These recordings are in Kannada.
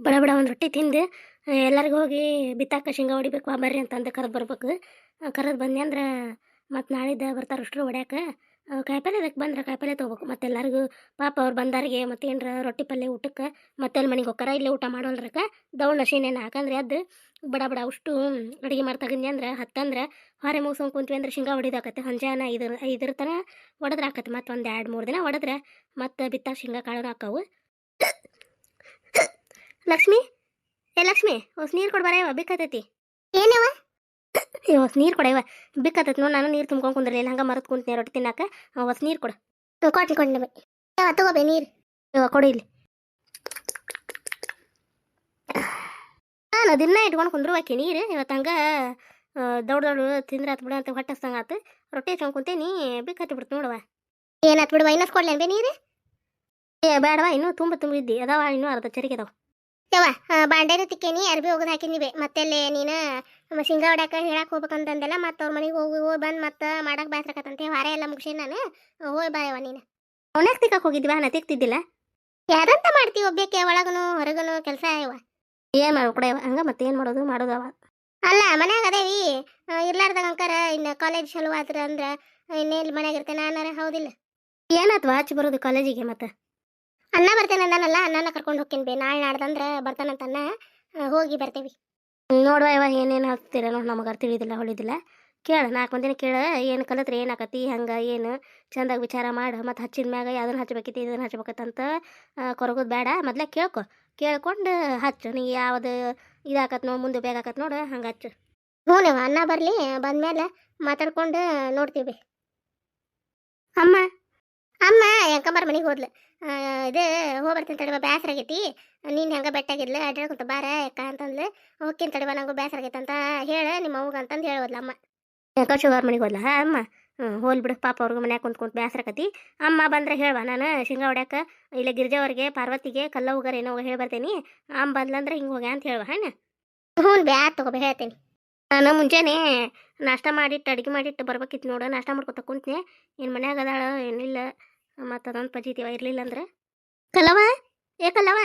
ಬಡ ಬಡ ಒಂದು ರೊಟ್ಟಿ ತಿಂದು ಎಲ್ಲರಿಗೂ ಹೋಗಿ ಬಿತ್ತಾಕ ಶೇಂಗಾ ಹೊಡಿಬೇಕು ಬಾ ಬರ್ರಿ ಅಂತಂದು ಕರೆದು ಬರ್ಬೇಕು. ಕರೆದು ಬಂದೆ ಅಂದ್ರೆ ಮತ್ತು ನಾಳಿದ್ದ ಬರ್ತಾರೆ ಅಷ್ಟರು ಹೊಡ್ಯಾಕ ಕಾಯಿಪಲ್ಲೆ ಅದಕ್ಕೆ ಬಂದ್ರೆ ಕಾಯಿಪಲ್ಲೆ ತೊಗೋಬೇಕು. ಮತ್ತು ಎಲ್ಲರಿಗೂ ಪಾಪ ಅವ್ರು ಬಂದಾರಿಗೆ ಮತ್ತು ಏನರ ರೊಟ್ಟಿ ಪಲ್ಯ ಊಟಕ್ಕೆ ಮತ್ತೆ ಅಲ್ಲಿ ಮನೆಗೆ ಹೋಗ್ತಾರ ಇಲ್ಲೇ ಊಟ ಮಾಡೋಲ್ರಕ್ಕ, ದೌಡ್ ನಶೀನೇನು ಹಾಕಂದ್ರೆ ಅದು ಬಡ ಬಡ ಅಷ್ಟು ಅಡುಗೆ ಮಾಡ್ತಾಗಿದ್ನಿ ಅಂದ್ರೆ, ಹತ್ತಂದ್ರೆ ಹೊರೆ ಮುಗಿಸ್ಕೊಂಡು ಕುಂತ್ವಿ ಅಂದ್ರೆ ಶೇಂಗಾ ಹೊಡಿದಾಕತ್ತೆ, ಹೊಂಜಾನ ಇದ್ರ ಐದರ ಥರ ಹೊಡೆದ್ರೆ ಆಕತ್ತೆ. ಮತ್ತು ಒಂದು ಎರಡು ಮೂರು ದಿನ ಹೊಡೆದ್ರೆ ಮತ್ತು ಬಿತ್ತಾಗ ಶೇಂಗಾ ಕಾಳು ಹಾಕಾವು. ಲಕ್ಷ್ಮಿ? ಏ ಲಕ್ಷ್ಮಿ ಹೊಸ ನೀರು ಕೊಡ್ಬಾರ ಇವ ಬಿಕ್ಕತೈತಿ ಏನವ? ಹೊಸ ನೀರು ಕೊಡ ಇವ ಬಿಕ್ಕತೈತಿ ನೋಡಿ ನಾನು ನೀರು ತುಂಬ್ಕೊಂಡು ಕುಂದ್ರಲಿಲ್ಲ ಹಂಗೆ ಮರತ್ ಕುಂತೀನಿ ರೊಟ್ಟಿ ತಿನ್ನಾಕ ಹೊಸ ನೀರು ಕೊಡು. ಕೊಟ್ಲಿ ಕೊಡ್ಲಿ ಬೈ ಯಾವ ತಗೋಬೇ ನೀರು. ಇವ ಕೊಡು ಇಲ್ಲಿ. ನಾನು ದಿನ ಇಟ್ಕೊಂಡು ಕುಂದ್ರು ಆಕೆ ನೀರು ಇವತ್ತು ಹಂಗೆ ದೌಡ್ ದೊಡ್ಡ ತಿಂದ್ರೆ ಆತು ಬಿಡ ಅಂತ ಹೊಟ್ಟೆ ಹಸ್ದಂಗೆ ಆತು ರೊಟ್ಟಿ ಹಚ್ಕೊಂಡು ಕುಂತೇನಿ ಬಿಕ್ಕತ್ತಿ ಬಿಡ್ತು ನೋಡವ ಏನಾತ್ ಬಿಡುವ ಇನ್ನಷ್ಟು ಕೊಡ್ಲೇನು ಬೇ ನೀರು? ಏ ಬೇಡವಾ ಇನ್ನೂ ತುಂಬ ತುಂಬಿದ್ದಿ ಅದಾವ ಇನ್ನೂ ಅರ್ಧ ಚರಿಗೆ ಅದಾವ. ಯವ್ವ ಬಾಂಡೆನೂ ತಿಕ್ಕೇನಿ ಅರ್ಬಿ ಹೋಗೋದು ಹಾಕಿನಿ ಬೇ ಮತ್ತೆಲ್ಲೇ ನೀನು ಶೇಂಗಾ ಹೊಡ್ಯಾಕ ಹೇಳಕ್ ಹೋಗ್ಬೇಕಂತಂದೆಲ್ಲ ಮತ್ತೆ ಅವ್ರ ಮನೆಗೆ ಹೋಗಿ ಹೋಗಿ ಬಂದು ಮತ್ತೆ ಮಾಡಕ್ಕೆ ಬೇಸ್ರಕತ್ತಂತೆ ವಾರ ಎಲ್ಲ ಮುಗಿಸಿ ನಾನು ಹೋಗಿ ಬಾಯವ ನೀನು. ಅವನ್ಯಾಕೆ ತಿಕ್ಕಕ್ಕೆ ಹೋಗಿದ್ವಿ ನಾ ತಿಕ್ತಿದ್ದಿಲ್ಲ. ಯಾರಂತ ಮಾಡ್ತಿ ಒಬ್ಬಕ್ಕೆ ಒಳಗನು ಹೊರಗನು ಕೆಲಸ ಇವ ಏನ್ ಮಾಡ್ಬೇಕು ಕೂಡ ಹಂಗೆ ಮತ್ತೆ ಏನು ಮಾಡೋದು ಮಾಡೋದವ ಅಲ್ಲ ಮನ್ಯಾಗ ಅದೇವಿ ಇರ್ಲಾರ್ದಾಗ ಅಂಕಾರ ಇನ್ನು ಕಾಲೇಜ್ ಚಲೋ ಆದ್ರ ಅಂದ್ರೆ ಇನ್ನೇಲಿ ಮನ್ಯಾಗ ಇರ್ತೇನೆ ನಾನಾರ ಹೌದಿಲ್ಲ. ಏನಾತ್ವ ಹಚ್ಚಿ ಬರೋದು ಕಾಲೇಜಿಗೆ ಮತ್ತೆ? ಅಣ್ಣ ಬರ್ತೇನೆ ಅಂದಾನಲ್ಲ, ಅಣ್ಣನ ಕರ್ಕೊಂಡು ಹೋಗ್ತೀನಿ ಬೇ. ನಾಳೆ ನಾಡ್ದಂದ್ರೆ ಬರ್ತಾನಂತನ್ನ ಅನ್ನ ಹೋಗಿ ಬರ್ತೇವಿ. ನೋಡುವ ಇವ ಏನೇನು ಹಚ್ತೀರೇನೋ ನಮಗೆ ತಿಳಿದಿಲ್ಲ, ಹೊಳಿದಿಲ್ಲ. ಕೇಳ ನಾಲ್ಕು ಮಂದಿನ ಕೇಳ, ಏನು ಕಲತ್ರೆ ಏನಾಕತಿ ಹಂಗೆ, ಏನು? ಚಂದಾಗಿ ವಿಚಾರ ಮಾಡಿ, ಮತ್ತು ಹಚ್ಚಿದ ಮ್ಯಾಗ ಅದನ್ನು ಹಚ್ಬೇಕಿತ್ತು ಇದನ್ನು ಹಚ್ಬೇಕತ್ತಂತ ಕೊರಗೋದು ಬೇಡ ಮೊದಲೇ ಕೇಳ್ಕೊ. ಕೇಳ್ಕೊಂಡು ಹಚ್ಚು. ನೀ ಯಾವ್ದು ಇದಾಕತ್ ನೋ ಮುಂದೆ ಬೇಗ ಆಕತ್ ನೋಡು, ಹಂಗೆ ಹಚ್ಚು. ಹ್ಞೂ ನೀವು ಅನ್ನ ಬರಲಿ ಬಂದ್ಮೇಲೆ ಮಾತಾಡ್ಕೊಂಡು ನೋಡ್ತೀವಿ ಅಮ್ಮ ಅಮ್ಮ ಹೆಂಕಂಬಾರ ಮನೆಗೆ ಹೋದ್ಲು. ಇದು ಹೋಗಿ ಬರ್ತೀನಿ ತಡಿಬ ಬೇಸರ ಆಗೈತಿ. ನೀನು ಹೆಂಗೆ ಬೆಟ್ಟಾಗಿದ್ಲು ಅಡ್ಡಾಡ್ಕೊಂತ ಬಾರ ಯಾಕ ಅಂತಂದ್ಲು. ಹೋಗ್ತೀನಿ ತಡವ ನಂಗೂ ಬೇಸರ ಆಗೈತೆ ಅಂತ ಹೇಳ ನಿಮ್ಮ ಅವ್ಗ ಅಂತಂದು ಹೇಳೋದ್ಲ ಅಮ್ಮ. ಹೆಂಕ ಶುಗರ್ ಮನೆಗೆ ಹೋದ್ಲ. ಹಾ ಅಮ್ಮ. ಹ್ಞೂ ಹೋಲ್ ಬಿಡು. ಪಾಪ ಅವ್ರಿಗೆ ಮನ್ಯಾಗ ಕುಂತ್ ಬೇಸರ ಆಕತಿ ಅಮ್ಮ ಬಂದ್ರೆ ಹೇಳುವ ನಾನು ಶೇಂಗಾ ಹೊಡ್ಯಾಕ ಇಲ್ಲ ಗಿರ್ಜಾವ್ರಿಗೆ ಪಾರ್ವತಿಗೆ ಕಲ್ಲ ಹೋಗಾರ ಏನೋ ಹೇಳಿ ಬರ್ತೇನೆ. ಅಮ್ಮ ಬಂದ್ಲಂದ್ರೆ ಹಿಂಗೆ ಹೋಗ್ಯಾ ಅಂತ ಹೇಳುವ ಹಣ್ಣ ಹ್ಞೂ ಬ್ಯಾ ತಗೋಬೇ ಹೇಳ್ತೀನಿ. ನಾನು ಮುಂಜಾನೆ ನಾಷ್ಟ ಮಾಡಿಟ್ಟು ಅಡುಗೆ ಮಾಡಿಟ್ಟು ಬರ್ಬೇಕಿತ್ತು ನೋಡು. ನಾಷ್ಟ ಮಾಡ್ಕೊತ ಕುಂತ್ನೆ. ಏನು ಮನ್ಯಾಗ ಅದಾಳ ಏನಿಲ್ಲ ಮತ್ತು ಅದೊಂದು ಪಜಿತೀವ ಇರಲಿಲ್ಲ ಅಂದ್ರೆ. ಕಲವ ಏ ಕಲವ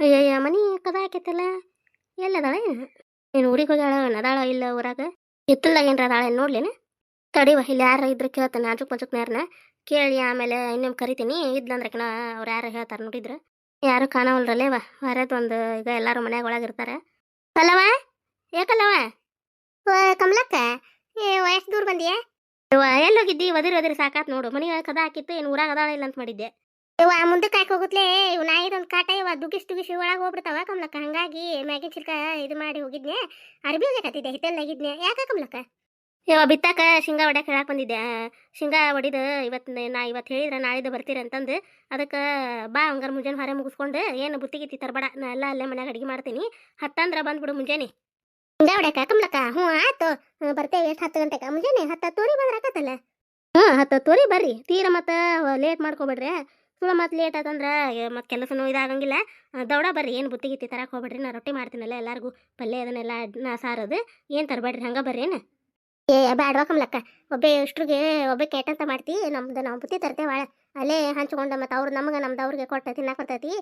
ಅಯ್ಯಯ್ಯ, ಮನಿ ಕದ ಹಾಕೈತಲ್ಲ ಎಲ್ಲದಾಳ ಏನು? ಊರಿಗೆ ಹೋಗ್ಯಾಳ ಅದಾಳ ಇಲ್ಲ ಊರಾಗ? ಎತ್ತಲ್ದಾಗ ಏನ್ರ ಅದಾಳ ಏನು ನೋಡ್ಲೇನ? ತಡಿವ, ಇಲ್ಲಿ ಯಾರು ಇದ್ರೆ ಕೇಳ್ತಾನೆ, ನಾಜುಕ್ ಪಜುಕ್ ನೇರನ ಕೇಳಿ ಆಮೇಲೆ ಇನ್ನೊಮ್ಮೆ ಕರಿತೀನಿ. ಇದ್ಲಂದ್ರಕಿನ ಅವ್ರು ಯಾರು ಹೇಳ್ತಾರೆ ನೋಡಿದ್ರೆ. ಯಾರು ಕಾಣವಲ್ರಲ್ಲೇವ? ಹೊರದ್ ಒಂದು ಈಗ ಎಲ್ಲರೂ ಮನ್ಯಾಗ ಒಳಗಿರ್ತಾರೆ ಕಲವ ಏ ಕಲ್ಲವ ಓ, ಕಮಲಕ್ಕ ಏ ವಯಸ್ಸು ದೂರ ಬಂದಿಯಾ? ಎಲ್ಲ ಎಲ್ಲೋಗಿದ್ದಿ? ಒದಿರಿ ಒದಿರಿ ಸಾಕಾತ್ ನೋಡು. ಮನಿ ಕದ ಹಾಕಿತ್ತು ಏನು ಊರಾಗ ಅದಾಳ ಇಲ್ಲ ಅಂತ ಮಾಡಿದ್ದೆ. ಇವ ಮುಂದಕ್ಕೆ ಹಾಕಿ ಹೋಗುತ್ತಲೇ ಇವ್ ನಾಯಿದೊಂದು ಕಾಟ ಇವ ದುಗಿಸ್ ದುಗಿಸಿ ಒಳಗೆ ಹೋಗ್ಬಿಡ್ತಾವ. ಕಮಲಕ್ಕ ಹಂಗಾಗಿ ಮ್ಯಾಗಿನ ಚಿಲ್ಕ ಇದು ಮಾಡಿ ಹೋಗಿದ್ನೆ. ಅರ್ಬಿ ಹೋಗಕತ್ತಿದ್ದೆ ಹಿತ್ತಲ್ಲಾಗಿದ್ನೆ ಯಾಕ ಕಮಲಕ್ಕ? ಇವ ಬಿತ್ತಾಕ ಶೇಂಗಾ ಹೊಡ್ಯಾಕ ಹೇಳಕ್ ಬಂದಿದ್ದೆ. ಶೇಂಗಾ ಹೊಡಿದ ಇವತ್ತು ನಾ ಇವತ್ತು ಹೇಳಿದ್ರೆ ನಾಳಿದ್ದು ಬರ್ತೀರಿ ಅಂತಂದು. ಅದಕ್ಕೆ ಬಾ ಹಂಗಾರ ಮುಂಜಾನೆ ಹೊರ ಮುಗಿಸ್ಕೊಂಡು ಏನು ಬುತ್ತಿಗಿತ್ತಿ ತರಬೇಡ. ನಾ ಎಲ್ಲ ಅಲ್ಲೇ ಮನ್ಯಾಗ ಅಡಿಗೆ ಮಾಡ್ತೀನಿ. ಹತ್ತಂದ್ರೆ ಬಂದ್ಬಿಡು ಮುಂಜಾನೆ. ಹಿಂಗ ಹೊಡ್ಯಾಕ? ಕಮಲಕ್ಕ, ಹ್ಞೂ, ಆಯ್ತು. ಬರ್ತೇವೆ, ಎಷ್ಟು ಹತ್ತು ಗಂಟೆಗೆ ಮುಂಜಾನೆ ಹತ್ತು ತೋರಿ ಬಂದ್ರೆ ಆಕತ್ತಲ್ಲ? ಹ್ಞೂ, ಹತ್ತು ಹತ್ತುವರೆ ಬರ್ರಿ. ತೀರ ಮತ್ತು ಲೇಟ್ ಮಾಡ್ಕೊಬೇಡ್ರಿ. ಸುಳ ಮತ್ತೆ ಲೇಟ್ ಆತಂದ್ರೆ ಮತ್ತು ಕೆಲಸನೂ ಇದಾಗಂಗಿಲ್ಲ. ದೌಡ ಬರ್ರಿ. ಏನು ಬುತ್ತಿಗಿತ್ತಿ ತರಕ್ಕೆ ಹೋಗ್ಬೇಡ್ರಿ. ನಾ ರೊಟ್ಟಿ ಮಾಡ್ತೀನಲ್ಲ ಎಲ್ಲರಿಗೂ. ಪಲ್ಯ ಅದನ್ನೆಲ್ಲ ನಾ ಸಾರದು. ಏನು ತರಬೇಡ್ರಿ? ಹಂಗೆ ಬರ್ರಿ ಏನು? ಏ, ಬ್ಯಾಡ್ವಾ ಕಮಲಕ್ಕ. ಒಬ್ಬೆ ಎಷ್ಟ್ರಿಗೆ ಒಬ್ಬೆ ಕೆಟ್ಟಂತ ಮಾಡ್ತಿ. ನಮ್ದು ನಾವು ಬುತ್ತಿ ತರ್ತೇವ ಅಲ್ಲೇ ಹಂಚ್ಕೊಂಡು ಮತ್ತು ಅವ್ರು ನಮಗೆ ನಮ್ದು ಅವ್ರಿಗೆ ಕೊಟ್ಟು ತಿನ್ನಕ್ಕೆ ಬರ್ತೈತಿ.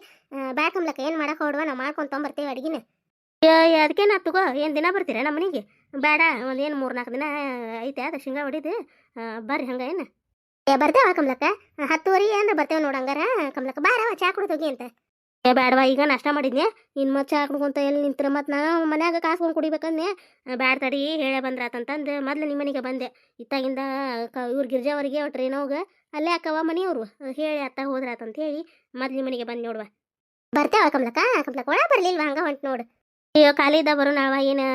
ಬ್ಯಾಡ್ ಕಮಲಕ್ಕ, ಏನು ಮಾಡಕ್ಕೆ ಹೊಡ್ವಾ ನಾವು ಮಾಡ್ಕೊಂಡು ತೊಗೊಂಬರ್ತೇವೆ ಅಡಿಗೆನ. ಅದಕ್ಕೆ ನಾ ತಗೋ, ಏನು ದಿನ ಬರ್ತೀರಾ ನಮ್ಮ ಮನೆಗೆ? ಬೇಡ, ಒಂದು ಏನು ಮೂರು ನಾಲ್ಕು ದಿನ ಐತೆ, ಅದು ಶೇಂಗಾ ಹೊಡಿದು ಬರ್ರಿ ಹಂಗೆ ಏನು? ಏ, ಬರ್ತೇವ ಕಮಲಕ್ಕ. ಹತ್ತುವರೆ ಅಂದ್ರೆ ಬರ್ತೇವೆ ನೋಡಂಗಾರ ಕಮಲಕ್ಕ. ಬಾರವ ಚಾ ಕುಡಿದೋಗಿ ಅಂತ. ಏ ಬೇಡವಾ ಈಗ ನಾಷ್ಟ ಮಾಡಿದ್ನೆ ಇನ್ನು ಮತ್ತೆ ಹಾಕ್ಕೊಂತ ಎಲ್ಲಿ ನಿಂತ್ರ? ಮತ್ತು ನಾ ಮನ್ಯಾಗ ಕಾಸ್ಕೊಂಡು ಕುಡಿಬೇಕಂದೆ ಬ್ಯಾಡ ತಡಿ, ಹೇಳೇ ಬಂದ್ರಾತಂತಂದು ಮೊದ್ಲು ನಿಮ್ಮ ಮನೆಗೆ ಬಂದೆ. ಇತ್ತಾಗಿಂದ, ಕ, ಇವ್ರು ಗಿರ್ಜಾವರಿಗೆ ಟ್ರೈನೋಗ ಅಲ್ಲೇ ಅಕ್ಕವ ಮನೆಯವ್ರು. ಹೇಳಿ, ಅತ್ತ ಹೋದ್ರಾತಂತ ಹೇಳಿ, ಮೊದ್ಲು ನಿಮ್ಮ ಮನೆಗೆ ಬಂದು ನೋಡುವ. ಬರ್ತೇವ ಕಮಲಕ್ಕ? ಕಮಲಕ್ಕ ಒಳ ಬರ್ಲಿಲ್ವ? ಹಂಗ ಹೊಂಟು ನೋಡು. ಅಯ್ಯೋ, ಖಾಲಿ ಇದ್ದ ಬರೋ ನಾವ ಏನು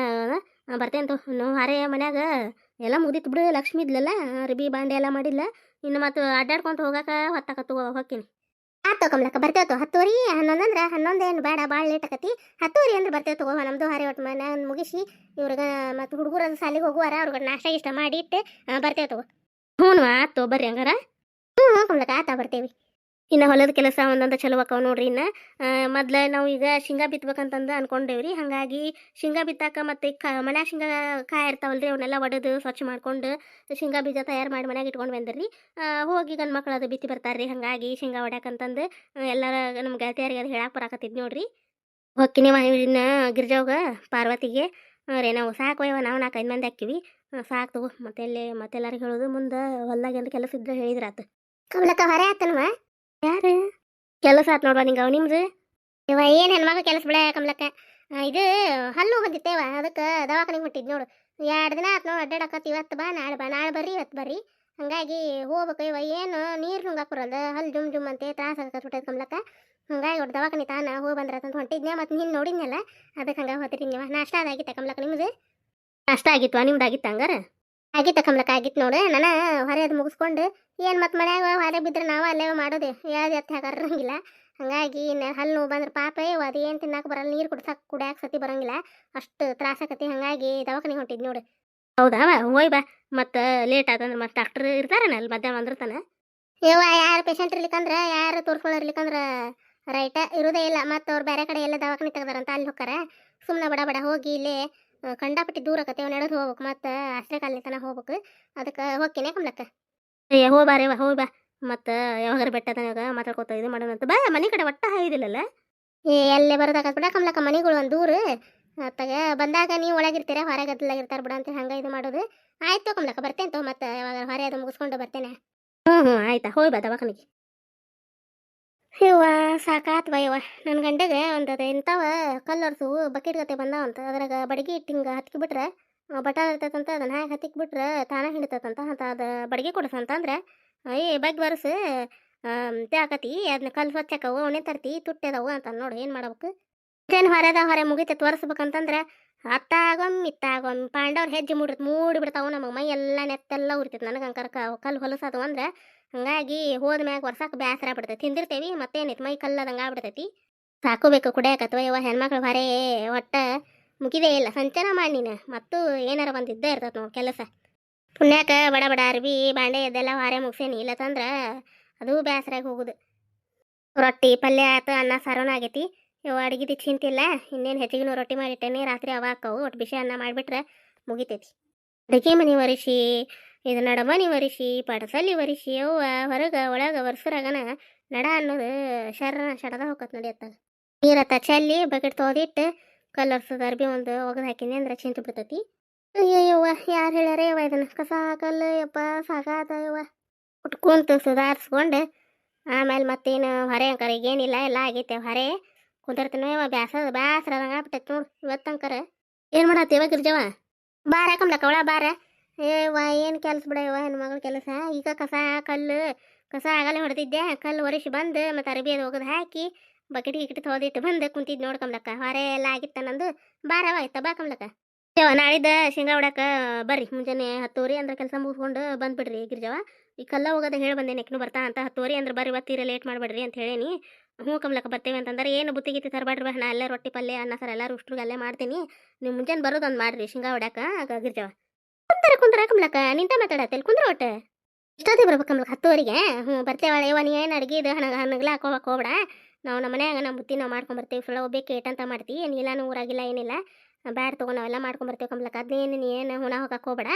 ಬರ್ತೇನೆ ನಾವು ಹಾರೆ ಮನ್ಯಾಗ ಎಲ್ಲ ಮುಗಿದಿತ್ತು ಬಿಡು, ಲಕ್ಷ್ಮಿ ಇದ್ಲಲ್ಲ ಅರ್ಬಿ ಬಾಂಡೆ ಎಲ್ಲ ಮಾಡಿಲ್ಲ ಇನ್ನು ಮತ್ತು ಅಡ್ಡಾಡ್ಕೊಂತ ಹೋಗಾಕ ಹೊತ್ತಾಕತ್ತು ಹೋಗ್ತೀನಿ ಆಯ್ತು ಕಮಲಕ್ಕ, ಬರ್ತೇವೆ ತೋ. ಹತ್ತು ಹನ್ನೊಂದು ಅಂದ್ರೆ ಹನ್ನೊಂದು ಏನು ಬೇಡ ಭಾಳ ಲೇಟ್ ಆಕತಿ. ಹತ್ತುವರೆ ಅಂದ್ರೆ ಬರ್ತೇವೆ ತಗೋ ನಮ್ದು ಹಾರೆ ಒಟ್ಟು ಮನೆ ಮುಗಿಸಿ, ಇವ್ರಿಗೆ ಮತ್ತು ಹುಡುಗರ ಸಾಲಿಗೆ ಹೋಗುವಾರ, ಅವ್ರಿಗೆ ನಾಷ್ಟ ಇಷ್ಟ ಮಾಡಿ ಇಟ್ಟು ಬರ್ತೇವೆ ತಗೋ ಹ್ಞೂ ಆತು ಬರ್ರಿ ಹಂಗಾರ. ಹ್ಞೂ ಕಮಲಕ್ಕ, ಆತ ಬರ್ತೇವೆ. ಇನ್ನು ಹೊಲದ ಕೆಲಸ ಒಂದೊಂದು ಚಲೋ ಅಕ್ಕವ ನೋಡ್ರಿ ಇನ್ನು. ಮೊದ್ಲು ನಾವು ಈಗ ಶೇಂಗಾ ಬಿತ್ಬೇಕಂತಂದು ಅನ್ಕೊಂಡೇವ್ರಿ. ಹಾಗಾಗಿ ಶೇಂಗಾ ಬಿತ್ತಾಕ ಮತ್ತು ಕ, ಮನ್ಯಾಗ ಶೇಂಗಾ ಕಾಯಿ ಇರ್ತಾವಲ್ರಿ ಅವನ್ನೆಲ್ಲ ಒಡೆದು ಸ್ವಚ್ಛ ಮಾಡ್ಕೊಂಡು ಶೇಂಗಾ ಬೀಜ ತಯಾರು ಮಾಡಿ ಮನ್ಯಾಗ ಇಟ್ಕೊಂಡು ಬಂದ್ರಿ. ಹೋಗಿ ಗಂಡು ಮಕ್ಳು ಅದು ಬಿತ್ತಿ ಬರ್ತಾರ್ರಿ. ಹಾಗಾಗಿ ಶೇಂಗಾ ಹೊಡ್ಯಾಕಂತಂದು ಎಲ್ಲರ ನಮ್ಮ ಗೆಳತಿಯರಿಗೆ ಅದು ಹೇಳಕ್ಕೆ ಬರಾಕತ್ತಿದ್ ನೋಡ್ರಿ. ಹೊಕ್ಕಿನಿ ಇನ್ನ ಗಿರ್ಜಾವ್ಗ, ಪಾರ್ವತಿಗೆ. ರೀ ನಾವು ಸಾಕು ಯವ್ವ ನಾವು ನಾಲ್ಕೈದು ಮಂದಿ ಹಾಕಿವಿ ಸಾಕು ತಗೋ ಮತ್ತೆ ಮತ್ತೆಲ್ಲರಿಗೆ ಹೇಳೋದು ಮುಂದೆ ಹೊಲ್ದಾಗ ಏನು ಕೆಲಸ ಇದ್ರೆ ಹೇಳಿದ್ರಾತು. ಕಮಲಕ್ಕ ಹೊರೆ ಆತನವ ಯಾರು? ಕೆಲಸ ಆತ್ ನೋಡುವ ನಿಂಗೆ ಅವ ನಿಮ್ದು? ಇವ ಏನ್ ಹೆಣ್ಮಗ ಕೆಲಸ ಬಿಡ ಕಮಲಕ್ಕ. ಇದು ಹಲ್ಲು ಬಂದಿತ್ತೇವ ಅದಕ್ಕೆ ದವಾಖಾನಿಗೆ ಹೊಂಟಿದ್ ನೋಡು. ಎರಡು ದಿನ ಆತ್ ನೋಡಿ ಅಡ್ಡಾಡಕತ್ ಇವತ್ತು ಬಾ, ನಾಳೆ ಬಾ, ನಾಳೆ ಬರ್ರಿ, ಇವತ್ತು ಬರ್ರಿ. ಹಂಗಾಗಿ ಹೋಗ್ಬೇಕು ಇವ ಏನು ನೀರು ನುಂಗಾಕ್ ಹಲ್ಲು ಜುಮ್ ಜುಮ್ ಅಂತೆ ತ್ರಾಸ ಆಗತ್ಬಿಟ್ಟೈತೆ ಕಮಲಕ್ಕ. ಹಂಗಾಗಿ ಒಟ್ಟು ದವಾಖಾನಿ ತಾನ ಹೋಗಿ ಬಂದ್ರತಂತ ಹೊಂಟಿದ್ನೆ. ಮತ್ತು ನೀನು ನೋಡಿದ್ನಲ್ಲ ಅದಕ್ಕೆ ಹಂಗೆ ಹೋಗ್ತಿರಿನ್ಯವ ನಾಷ್ಟ ಅದಾಗಿತ್ತ ಕಮಲಕ್ಕ ನಿಮ್ದು? ನಾಷ್ಟ ಆಗಿತ್ತು ನಿಮ್ದು ಆಗಿತ್ತು ಹಂಗಾರ? ಆಗಿತ್ತ ಕಮಲಕ್ಕ ಆಗಿತ್ತು ನೋಡು. ನಾನು ಹೊರೆ ಅದು ಮುಗಿಸ್ಕೊಂಡು ಏನು ಮತ್ತೆ ಮನ್ಯಾಗ ಹೊರೆ ಬಿದ್ರೆ ನಾವು ಅಲ್ಲೇ ಮಾಡೋದೆ? ಯಾವ್ದು ಎತ್ತ ಹಾಕರಂಗಿಲ್ಲ ಹಂಗಾಗಿ ಹಲ್ಲು ನೋವು ಬಂದ್ರೆ ಪಾಪ ಅದೇನು ಅದು ಏನು ತಿನ್ನಕ್ಕೆ ಬರಲ್ಲ. ನೀರು ಕುಡ್ಸಕ್ಕೆ ಕುಡಿಯಕ್ಕೆ ಸತಿ ಬರಂಗಿಲ್ಲ. ಅಷ್ಟು ತ್ರಾಸಾಕತಿ ಹಂಗಾಗಿ ದವಾಖಾನೆ ಹೊಂಟಿದ್ ನೋಡು. ಹೌದಾ? ಹೋಯ್ ಬಾ. ಮತ್ತೆ ಲೇಟ್ ಆತಂದ್ರೆ ಮತ್ತೆ ಡಾಕ್ಟರ್ ಇರ್ತಾರನ ಅಲ್ಲಿ ಮಧ್ಯಾಹ್ನ ಬಂದಿರ್ತಾನೆ? ಇವ ಯಾರು ಪೇಷಂಟ್ ಇರ್ಲಿಕ್ಕಂದ್ರೆ ಯಾರು ತೋರಿಸ್ಕೊಳ್ಳೋರ್ಲಿಕ್ಕಂದ್ರೆ ರೈಟ ಇರೋದೇ ಇಲ್ಲ. ಮತ್ತು ಅವ್ರು ಬೇರೆ ಕಡೆ ಎಲ್ಲ ದವಾಖಾನೆ ತೆಗ್ದಾರಂತ ಅಲ್ಲಿ ಹೋಗ್ತಾರೆ ಸುಮ್ಮನೆ ಬಡ ಬಡ ಹೋಗಿ ಇಲ್ಲೇ ಕಂಡಾಪಟ್ಟಿ ದೂರ ಆಕತ್ತೆ ನಡೆದು ಹೋಗ್ಬೇಕು ಮತ್ತು ಆಶ್ರಯ ಕಾಲಿನ ತನಕ ಹೋಗ್ಬೇಕು. ಅದಕ್ಕೆ ಹೋಗ್ತೇನೆ ಕಮ್ಲಕ್ಕ ಏ ಹೋಗ್ ಬಾ ರೇವ ಹೋಗ್ ಬಾ. ಮತ್ತೆ ಯಾವಾಗಾರ ಬೆಟ್ಟದಾಗ ಮಾತಾಡ್ಕೊತ ಇದು ಮಾಡೋಣ ಅಂತ. ಬಾ ಮನೆ ಕಡೆ ಒಟ್ಟ ಹಾಯ್ದಿಲ್ಲಲ್ಲ ಏ ಎಲ್ಲೇ ಬರೋದಾಗತ್ ಬಿಡ ಕಮ್ಲಕ್ಕ ಮನೆಗಳು ಒಂದು ದೂರ. ಅತ್ತಾಗ ಬಂದಾಗ ನೀವು ಒಳಗಿರ್ತೀರ ಹೊರಗೆ ಗದ್ದಲಾಗಿರ್ತಾರ ಬಿಡ ಅಂತ ಹಂಗೆ ಇದು ಮಾಡೋದು. ಆಯ್ತು ಕಮ್ಲಕ್ಕ ಬರ್ತೇನೆ ತೋ ಮತ್ತೆ ಯಾವಾಗ ಹೊರೆ ಅದು ಮುಗಿಸ್ಕೊಂಡು ಬರ್ತೇನೆ. ಹ್ಞೂ ಹ್ಞೂ ಆಯ್ತಾ ಹೋಯ್ ಬಾ ದವಾಖಾನಿಗೆ. ಇವ ಸಾಕಾತ್ ಬಯ್ಯವ ನನ್ನ ಗಂಡಗೆ ಒಂದು ಅದು ಇಂಥವ ಕಲ್ಲರ್ಸು ಬಕೆಟ್ ಗತೆ ಬಂದಾವಂತ ಅದ್ರಾಗ ಬಡಗಿ ಇಟ್ಟು ಹಿಂಗೆ ಹತ್ಕಿ ಬಿಟ್ರೆ ಬಟನ್ ಇರ್ತೈತಂತ ಅದನ್ನ ಹಾಕಿ ಹತ್ತಿಕ್ಬಿಟ್ರೆ ತಾನ ಹಿಡಿತೈತಂತ ಅಂತ ಅದು ಬಡಗಿ ಕೊಡಸಂತಂದ್ರೆ ಏ ಬಗ್ ಬರ್ಸು ತ್ಯಾಕತಿ ಅದನ್ನ ಕಲ್ಲು ಸ್ವಚ್ಛಕ್ಕವು ಅವನೇ ತರ್ತಿ ತುಟ್ಟೆದವು ಅಂತ ನೋಡಿ, ಏನು ಮಾಡ್ಬೇಕು? ಏನು ಹೊರೆದ ಹೊರೆ ಮುಗಿತೈತೆ ತೋರಿಸ್ಬೇಕಂತಂದ್ರೆ ಅತ್ತಾಗೊಮ್ಮೆ ಇತ್ತಾಗೊಮ್ಮೆ ಪಾಂಡವ್ರು ಹೆಜ್ಜೆ ಮೂಡಿರ್ತ, ಮೂಡಿ ಬಿಡ್ತಾವು ನಮಗೆ ಮೈ ಎಲ್ಲ ನೆತ್ತೆಲ್ಲ ಉರಿತೈತೆ. ನನಗೆ ಅಂಕರ್ಕ ಕಲ್ಲು ಹೊಲಸದು ಅಂದ್ರೆ ಹಂಗಾಗಿ ಹೋದ ಮ್ಯಾಗ ವರ್ಷಕ್ಕೆ ಬೇಸರ ಬಿಡ್ತೈತಿ ತಿಂದಿರ್ತೇವಿ, ಮತ್ತೇನೈತಿ? ಮೈ ಕಲ್ಲದಂಗೆ ಆಗ್ಬಿಡ್ತೈತಿ. ಸಾಕೋಬೇಕು ಕುಡಿಯಕತ್ವ ಇವ ಹೆಣ್ಮಕ್ಳು ಭಾರಿ ಒಟ್ಟ ಮುಗಿದೇ ಇಲ್ಲ. ಸಂಚನ ಮಾಡಿ ನೀನು. ಮತ್ತು ಏನಾರ ಒಂದು ಇದ್ದೇ ಇರ್ತೈತೆ ನೋಡಿ ಕೆಲಸ. ಪುಣ್ಯಾಕ ಬಡ ಬಡ ಅರ್ಬಿ, ಬಾಂಡೆ ಅದೆಲ್ಲ ಹೊರೆ ಮುಗಿಸೇನಿ. ಇಲ್ಲತ್ತಂದ್ರೆ ಅದು ಬೇಸರಾಗಿ ಹೋಗುದು. ರೊಟ್ಟಿ, ಪಲ್ಯ ಆಯ್ತು ಅನ್ನ, ಸಾರೋನ ಆಗೈತಿ. ಇವು ಅಡುಗೆದು ಚಿಂತಿಲ್ಲ ಇನ್ನೇನು ಹೆಚ್ಚಿಗೆ ರೊಟ್ಟಿ ಮಾಡಿಟ್ಟೇನಿ. ರಾತ್ರಿ ಅವ ಒಟ್ಟು ಬಿಸಿ ಅನ್ನ ಮಾಡಿಬಿಟ್ರೆ ಮುಗಿತೈತಿ. ಅಡುಗೆ ಮನೆ ಒರೆಸಿ ಇದು ನಡಮನಿ ಒರೆಸಿ ಪಡಸಲಿ ಒರೆಸಿ ಅವ್ವ ಹೊರಗೆ ಒಳಗೆ ಒರೆಸ್ರಾಗನ ನಡ ಅನ್ನೋದು ಶರ್ನ ಶಡದ ಹೋಗತ್ ನಡಿಯತ್ತ ನೀರತ್ತ ಚೆಲ್ಲಿ ಬಕೆಟ್ ತೋದಿಟ್ಟು ಕಲರ್ಸದ ಅರ್ಬಿ ಒಂದು ಒಗದು ಹಾಕಿನಿ ಅಂದ್ರೆ ಚಿಂತೆ ಬಿಡ್ತೈತಿ. ಅಯ್ಯವ್ವ ಯಾರು ಹೇಳ್ಯಾರ ಯವ್ವ ಇದನ್ನ? ಕಸ ಹಾಕಲ್ಲ ಯಪ್ಪ, ಸಾಕಾತ ಯವ್ವ. ಒಟ್ಟು ಕುಂತು ಸುಧಾರಿಸ್ಕೊಂಡು ಆಮೇಲೆ ಮತ್ತೇನು ಹೊರೆ ಅಂಕರ ಏನಿಲ್ಲ ಎಲ್ಲ ಆಗೈತೆ ಹೊರೆ. ಕುಂತಿರ್ತೀನಿ ಯವ್ವ ಬ್ಯಾಸದ ಬ್ಯಾಸರದಂಗೆ ಆಗ್ಬಿಟ್ಟೈತೆ ನೋಡು ಇವತ್ತಂಕರ. ಏನು ಮಾಡತ್ತಿ ಇವಾಗ ಗಿರ್ಜವ ಬಾರ ಕಮ್ಲಕ್ಕ, ಒಳ ಬಾರ. ಏನು ಕೆಲಸ ಬಿಡ, ಯವ್ವ, ಹೆಣ್ಮಗಳ ಕೆಲಸ? ಈಗ ಕಸ, ಕಲ್ಲು, ಕಸ ಆಗಲ್ಲ ಹೊಡೆದಿದ್ದೆ. ಕಲ್ಲು ಒರೆಸಿ ಬಂದು, ಮತ್ತು ಅರಬಿ ಅದು ಒಗೆದು ಹಾಕಿ ಬಕೆಟ್ ಗಿಕೆಟ್ ತೊಳೆದಿಟ್ಟು ಬಂದು ಕುಂತಿದ್ದು ನೋಡು ಕಮ್ಲಕ್ಕ. ಹೊರೆ ಎಲ್ಲ ಆಗಿತ್ತ ನಂದು. ಬಾರವ ಆಯ್ತಾ ಬಾ ಕಮ್ಲಕ್ಕ. ಏ ನಾಳಿದ್ದ ಶೇಂಗಾ ಹೊಡಕ ಬರ್ರಿ, ಮುಂಜಾನೆ ಹತ್ತುವರಿ ಅಂದ್ರೆ ಕೆಲಸ ಮುಗಿಸ್ಕೊಂಡು ಬಂದ್ಬಿಡ್ರಿ ಗಿರ್ಜವ ಈ ಕಲ್ಲ ಹೋಗೋದ ಹೇಳಿ ಬಂದೆ ನೆಕ್ನು ಬರ್ತಾ ಅಂತ ಹತ್ತುವರಿ ಅಂದ್ರೆ ಬರ್ರಿ ಇವತ್ತೀರ ಲೇಟ್ ಮಾಡಬೇಡ್ರಿ ಅಂತ ಹೇಳೇನಿ. ಹ್ಞೂ ಕಮ್ಲಕ್ಕ, ಬರ್ತೇವೆ ಅಂತಂದ್ರೆ. ಏನು ಬುತ್ತಿ ಗಿತ್ತಿ ತರಬೇಡ್ರಿ ಹಣ ಅಲ್ಲೇ ರೊಟ್ಟಿ ಪಲ್ಯ, ಅನ್ನ ಸರ್ ಎಲ್ಲರೂ ಉಷ್ಟ್ರಿಗೆ ಅಲ್ಲೇ ಮಾಡ್ತೀನಿ. ನೀವು ಮುಂಜಾನೆ ಬರೋದೊಂದು ಮಾಡಿರಿ, ಶೇಂಗಾ ಹೊಡ್ಯಾಕ ಗಿರ್ಜವ ಕುಂತರ ಕುಂದ್ರ ಕಮಲಕ್ಕ, ನಿಂತ ಮಾತಾಡತ್ತಲ್ಲ ಕುಂದ್ರ ಒಟ್ಟು? ಇಷ್ಟೊತ್ತಿಗೆ ಬರ್ಬೇಕು ಕಮಲಕ್ಕ ಹತ್ತುವರೆಗೆ? ಹ್ಞೂ ಬರ್ತೇವಳ ಇವ ನೀ ಏನು ಅಡ್ಗೆ ಇದು, ಹಣ ಹಣ್ಣಗ್ಲ ಹಾಕೋಬೇಕು ಹೋಗ್ಬೇಡ. ನಾವು ನಮ್ಮ ಮನ್ಯಾಗ ನಮ್ಮ ಬುತ್ತಿ ನಾವು ಮಾಡ್ಕೊಂಬರ್ತೀವಿ ಸುಳ್ಳ ಒಬ್ಬಕ್ಕೆ ಅಂತ ಮಾಡ್ತೀವಿ ಏನಿಲ್ಲ ನಾವು ಊರಾಗಿಲ್ಲ ಏನಿಲ್ಲ. ಬ್ಯಾಡ್ ತೊಗೊಂಡು ನಾವೆಲ್ಲ ಮಾಡ್ಕೊಂಬರ್ತೀವಿ ಕಮಲಕ್ಕ. ಅದನ್ನೇನು ನೀ ಏನು ಹುಣ ಹೋಗಕ್ಕೆ ಹೋಗ್ಬೇಡ.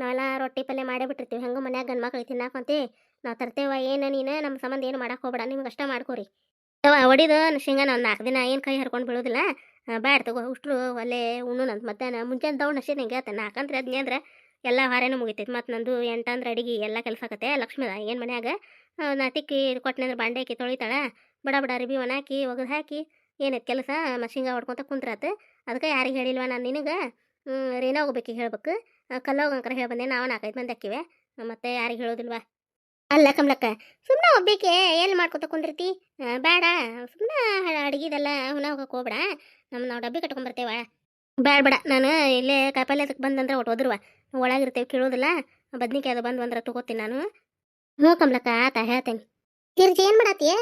ನಾವೆಲ್ಲ ರೊಟ್ಟಿ ಪಲ್ಯ ಮಾಡೇ ಬಿಟ್ಟಿರ್ತೀವಿ. ಹೆಂಗೂ ಮನ್ಯಾಗ ಗಂಡು ಮಕ್ಳಿಗೆ ತಿನ್ನಾಕಂತಿ ನಾವು ತರ್ತೇವ, ಏನು, ನೀನು ನಮ್ಮ ಸಂಬಂಧ ಏನು ಮಾಡಕ್ಕೆ ಹೋಗ್ಬೇಡ. ನಿಮ್ಗೆ ಅಷ್ಟ ಮಾಡ್ಕೋರಿ. ಯವ ಹೊಡಿದು ಶೇಂಗ ನಾವು ನಾಲ್ಕು ದಿನ ಏನು ಕೈ ಹರ್ಕೊಂಡು ಬೀಳೋದಿಲ್ಲ. ಬ್ಯಾಡ ತಗೋ ಉಷ್ಟ್ರು ಒಲೆ ಉಣ್ಣುನಂತ ಮಧ್ಯಾಹ್ನ. ಮುಂಜಾನೆ ದೌಡ್ ಅಷ್ಟೇ ನಂಗೆ ಹೇಳ್ತಾನೆ. ನಾಲ್ಕಂದ್ರೆ ಅದ್ನೇ ಅಂದ್ರೆ ಎಲ್ಲ ಹಾರೇನು ಮುಗಿತೈತೆ. ಮತ್ತು ನಂದು ಎಂಟಂದ್ರೆ ಅಡಿಗೆ ಎಲ್ಲ ಕೆಲಸ ಆಕತ್ತೆ ಲಕ್ಷ್ಮೀದ ಏನು ಮನ್ಯಾಗ ನಾ ತಿಕ್ಕಿ ಕೊಟ್ಟನಂದ್ರೆ ಬಾಂಡೆ ಹಾಕಿ ತೊಳಿತಾಳ. ಬಡ ಬಡ ಅರಿಬಿ ಒಣಾಕಿ ಒಗದು ಹಾಕಿ, ಏನೈತೆ ಕೆಲಸ ಮಷಿಂಗ ಹೊಡ್ಕೊತ ಕುಂತ್ರಾತ. ಅದಕ್ಕೆ ಯಾರಿಗೆ ಹೇಳಿಲ್ವ ನಾನು ನಿನಗೆ? ರೇನಾ ಹೋಗ್ಬೇಕು ಹೇಳ್ಬೇಕು. ಕಲ್ಲ ಹೋಗಂಕರ ಹೇಳಿ ಬಂದೆ ನಾವು ನಾಲ್ಕೈದು ಮಂದಿ ಹಾಕಿವೆ ಮತ್ತೆ ಯಾರಿಗೆ ಹೇಳೋದಿಲ್ವಾ? ಅಲ್ಲ ಕಮಲಕ್ಕ ಸುಮ್ಮನೆ ಒಬ್ಬಕ್ಕೆ ಎಲ್ಲಿ ಮಾಡ್ಕೊತ ಕುಂದಿರ್ತಿ? ಬೇಡ ಸುಮ್ಮನೆ ಅಡುಗೆದೆಲ್ಲ ಹುಣ ಹೋಗಕ್ಕೆ ಹೋಗ್ಬೇಡ. ನಮ್ಮ ನಾವು ಡಬ್ಬಿ ಕಟ್ಕೊಂಬರ್ತೇವ ಬೇಡ ಬೇಡ. ನಾನು ಇಲ್ಲೇ ಕಾಯಿಪಲ್ಲೆ ಅದಕ್ಕೆ ಬಂದಂದ್ರೆ ಒಟ್ಟು ಒದ್ರುವ ಒಳಗಿರ್ತೇವೆ ಕೇಳೋದಿಲ್ಲ. ಬದ್ನಿಕಾಯಿ ಅದು ಬಂದು ಅಂದ್ರೆ ತಗೋತೀನಿ ನಾನು. ಹ್ಞೂ ಕಮಲಕ್ಕ, ಆತ ಹೇಳ್ತೇನೆ. ಗಿರ್ಜಿ ಏನು ಮಾಡತ್ತೀಯ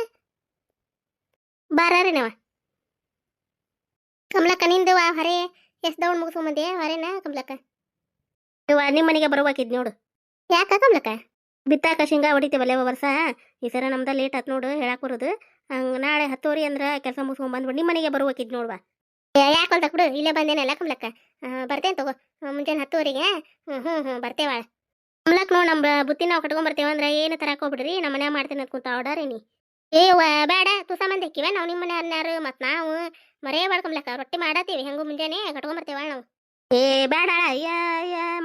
ಬಾರ್ರಿ ನಾವ. ಕಮಲಕ್ಕ, ನಿಂದು ಹೊರೆ ಎಷ್ಟು ದೌಡ್ ಮುಗಿಸ್ಕೊಂಬಂದೆ ಹೊರೇನಾ ಕಮಲಕ್ಕ? ನಿಮ್ಮ ಮನೆಗೆ ಬರ್ಬೇಕಿದ್ ನೋಡು. ಯಾಕ ಕಮ್ಲಕ್ಕ? ಬಿತ್ತಾಕ ಶೇಂಗಾ ಹೊಡಿತೀವಲ್ಲ ವರ್ಷ? ಈ ಸರ ನಮ್ದ ಲೇಟ್ ಆತ್ ನೋಡು, ಹೇಳಕ್ ಬರೋದು. ಹಂಗೆ ನಾಳೆ ಹತ್ತುವರಿ ಅಂದ್ರೆ ಕೆಲಸ ಮುಗಿಸ್ಕೊಂಡ್ ಬಂದ್ಬಿಡು. ನಿಮ್ಮ ಮನೆಗೆ ಬರುವಾಕಿದ್ ನೋಡ್ವಾ. ಯಾಕೆ ಹೊಲ್ತಕ್ ಬಿಡು ಇಲ್ಲೇ ಬಂದೇನಲ್ಲ ಕಮ್ಲಕ್ಕ ಬರ್ತೇನೆ ತಗೋ. ಮುಂಜಾನೆ ಹತ್ತುವರೆಗೆ. ಹ್ಞೂ ಹ್ಞೂ ಹ್ಞೂ ಬರ್ತೇವಾಳ ಕಮ್ಲಕ್ ನೋಡಿ ನಮ್ಮ ಬುತ್ತಿ ನಾವು ಕಟ್ಕೊಂಬರ್ತೇವೆ ಅಂದ್ರೆ ಏನು ತರಕ ಹೋಗ್ಬಿಡ್ರಿ? ನಮ್ಮ ಮನ್ಯಾಗ ಮಾಡ್ತೀನಿ ಅಂತ ಕೂತ ಆರ್ಡರ್ ನೀ ಏ ವ ಬೇಡ ತುಸ ಮಂದಿ ಹಾಕಿವ ನಾವು ನಿಮ್ಮ ಮನೆ ಅನ್ನಾರು ಮತ್ತು ನಾವು. ಮರೇ ಮಾಡ್ಕೊಂಬ್ಲಕ್ಕ ರೊಟ್ಟಿ ಮಾಡತ್ತೀವಿ ಹೆಂಗು ಮುಂಜಾನೆ ಕಟ್ಕೊಂಬರ್ತೇವೆ ನಾವು. ಏ ಬೇಡ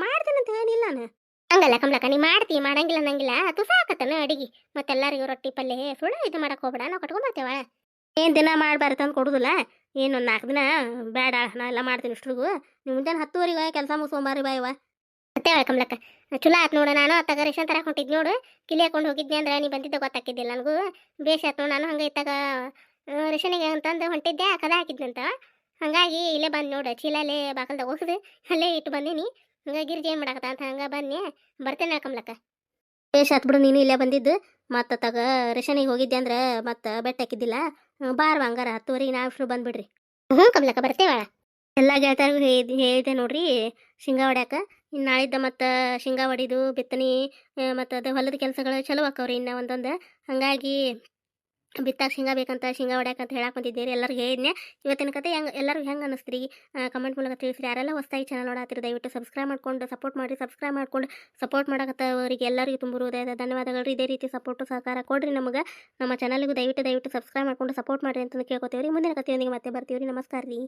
ಮಾಡ್ತೇನಂತ ಏನಿಲ್ಲ ನಾನು. ಹಂಗಲ್ಲ ಕಮಲಕ್ಕ, ನೀ ಮಾಡ್ತಿ, ಮಾಡಂಗಿಲ್ಲ ಅನ್ನಂಗಿಲ್ಲ. ತುಸ ಹಾಕತ್ತನ ಅಡಿಗೆ. ಮತ್ತೆಲ್ಲರಿಗೂ ರೊಟ್ಟಿ ಪಲ್ಯ, ಸುಳ್ಳು ಇದು ಮಾಡಕ್ ಹೋಗ್ಬೇಡ, ನಾವು ಕಟ್ಕೊಂಬರ್ತೇವ ಏನು ದಿನ ಮಾಡಬಾರ್ದು ಅಂತ ಕೊಡುದಿಲ್ಲ? ಏನು ನಾಲ್ಕು ದಿನ? ಬೇಡ ನಾ ಎಲ್ಲ ಮಾಡ್ತೀನಿ ಇಷ್ಟ್ರಿಗೂ. ನೀವು ಮುಂಜಾನೆ ಹತ್ತುವರೆಗೆ ಕೆಲಸ ಮುಗಿಸ್ಕೊಂಬಾರಿ ಬಾಯವ ಮತ್ತೆ ಕಮಲಕ್ಕ? ಚಲೋ ಆಯ್ತು ನೋಡು ನಾನು ಅತ್ತಾಗ ರೇಷನ್ ತರ ಹೊಂಟಿದ್ ನೋಡು. ಕಿಲಿ ಹಾಕೊಂಡು ಹೋಗಿದ್ದೆ ಅಂದ್ರೆ ನೀ ಬಂದಿದ್ದೆ ಗೊತ್ತಾಕಿದ್ದಿಲ್ಲ ನನಗೂ. ಬೇಷ್ ಆಯ್ತು ನೋಡು ನಾನು, ಹಂಗೆ ಇತ್ತಾಗ ರೇಷನಿಗೆ ಅಂತಂದು ಹೊಂಟಿದ್ದೆ ಕದ ಹಾಕಿದ್ನಂತ. ಹಂಗಾಗಿ ಇಲ್ಲೇ ಬಂದು ನೋಡು ಚೀಲಲ್ಲೇ ಬಾಕಲ್ದಾಗ ಹೋಗಿದ್ದು ಅಲ್ಲೇ ಇಟ್ಟು ಬಂದೀನಿ. ಹಂಗಾಗಿ ಏನು ಮಾಡಾಕತ್ತ ಅಂತ ಹಂಗೆ ಬನ್ನಿ. ಬರ್ತೇನೆ ಕಮಲಕ್ಕ. ಬೇಷ್ ಆತ್ ಬಿಡು, ನೀನು ಇಲ್ಲೇ ಬಂದಿದ್ದು. ಮತ್ತು ತಗ ರೇಷನಿಗೆ ಹೋಗಿದ್ದೆ ಅಂದ್ರೆ ಮತ್ತೆ ಬೆಟ್ಟ ಹಾಕಿದ್ದಿಲ್ಲ. ಬಾರ್ ಹಂಗಾರ ಹತ್ತುವರೆಗೆ ಇಷ್ಟು ಬಂದ್ಬಿಡ್ರಿ. ಹ್ಞೂ ಕಮಲಕ್ಕ, ಬರ್ತೇವ ಎಲ್ಲ ಗೆಳತಿಯರಿಗೂ ಹೇಳಿದೆ ಹೇಳಿದೆ ನೋಡ್ರಿ, ಶೇಂಗಾ ಹೊಡ್ಯಾಕ. ಇನ್ನು ನಾಳಿದ್ದ ಮತ್ತು ಶೇಂಗಾ ಹೊಡಿದು, ಬಿತ್ತನೆ, ಮತ್ತು ಅದು ಹೊಲದ ಕೆಲಸಗಳು ಚಲೋ ಆಕವ್ರಿ ಇನ್ನು ಒಂದೊಂದು. ಹಾಗಾಗಿ ಬಿತ್ತಾಕ ಶೇಂಗಾ ಬೇಕಂತ, ಶೇಂಗಾ ಹೊಡ್ಯಾಕಂತ ಹೇಳಕ್ಕೆ ಬಂದಿದ್ದೀರಿ. ಎಲ್ಲರಿಗೂ ಹೇಳಿದ್ನೆ ಇವತ್ತಿನ ಕತೆ ಹೆಂಗೆ, ಎಲ್ಲರಿಗೂ ಹೆಂಗೆ ಅನ್ನಿಸ್ತೀರಿ? ಕಮೆಂಟ್ ಮೂಲಕ ತಿಳಿಸ್ರಿ. ಯಾರೆಲ್ಲ ಹೊಸ್ದಾಗಿ ಚಾನಲ್ ನೋಡಾತಿರಿ, ದಯವಿಟ್ಟು ಸಬ್ಸ್ಕ್ರೈಬ್ ಮಾಡ್ಕೊಂಡು ಸಪೋರ್ಟ್ ಮಾಡಿ ಸಬ್ಸ್ಕ್ರೈಬ್ ಮಾಡ್ಕೊಂಡು ಸಪೋರ್ಟ್ ಮಾಡಕತ್ತವರಿಗೆ ಎಲ್ಲರಿಗೂ ತುಂಬ ಧನ್ಯವಾದಗಳು ಇದೇ ರೀತಿ ಸಪೋರ್ಟು ಸಹಕಾರ ಕೊಡ್ರಿ ನಮಗೆ. ನಮ್ಮ ಚಾನಲ್ಗೂ ದಯವಿಟ್ಟು ದಯವಿಟ್ಟು ಸಬ್ಸ್ಕ್ರೈಬ್ ಮಾಡ್ಕೊಂಡು ಸಪೋರ್ಟ್ ಮಾಡಿರಿ ಅಂತ ಕೇಳ್ಕೊತೀವಿ ರೀ ಮುಂದಿನ ಕಥೆಯೊಂದಿಗೆ ಮತ್ತೆ ಬರ್ತೀವಿ ರೀ ನಮಸ್ಕಾರ ರೀ